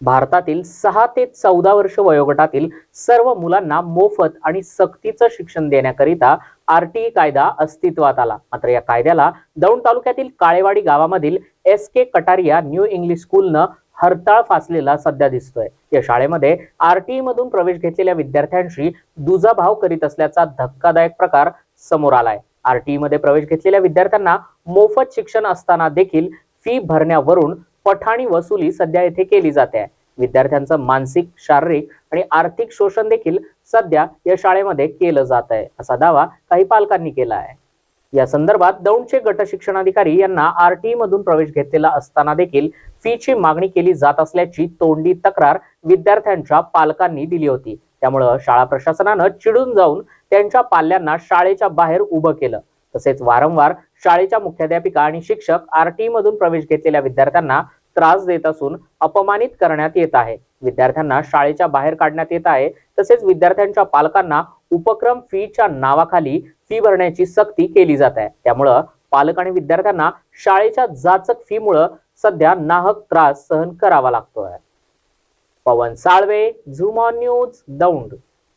भारतातील सहा ते चौदा वर्ष वयोगटातील सर्व मुलांना मोफत आणि सक्तीचं शिक्षण देण्याकरिता आरटीई कायदा अस्तित्वात आला. मात्र या कायद्याला दौंड तालुक्यातील काळेवाडी गावामधील S K Kataria new English स्कूलनं हरताळ फासलेला सध्या दिसतोय. या शाळेमध्ये आरटीई मधून प्रवेश घेतलेल्या विद्यार्थ्यांशी दुजाभाव करीत असल्याचा धक्कादायक प्रकार समोर आलाय. आरटीई मध्ये प्रवेश घेतलेल्या विद्यार्थ्यांना मोफत शिक्षण असताना देखील फी भरण्यावरून पठाणी वसुली सध्या येथे केली जाते आहे. विद्यार्थ्यांचं मानसिक शारीरिक आणि आर्थिक शोषण देखील सध्या या शाळेमध्ये केलं जात आहे. असा दावा काही पालकांनी केला आहे. या संदर्भात दौंडचे गट शिक्षणाधिकारी यांना आरटीई मधून प्रवेश घेतलेला असताना देखील फीची मागणी केली जात असल्याची तोंडी तक्रार विद्यार्थ्यांच्या पालकांनी दिली होती. त्यामुळं शाळा प्रशासनानं चिडून जाऊन त्यांच्या पाल्यांना शाळेच्या बाहेर उभं केलं. तसेच वारंवार शाळेच्या मुख्याध्यापिका आणि शिक्षक आरटी मधून प्रवेश घेतलेल्या विद्यार्थ्यांना त्रास देत असून अपमानित करण्यात येत आहे. विद्यार्थ्यांना शाळेच्या बाहेर काढण्यात येत आहे. तसेच विद्यार्थ्यांच्या पालकांना उपक्रम फीच्या नावाखाली फी भरण्याची सक्ती केली जात आहे. त्यामुळं पालक आणि विद्यार्थ्यांना शाळेच्या जाचक फीमुळं सध्या नाहक त्रास सहन करावा लागतोय. पवन साळवे झुमॉन न्यूज दौंड.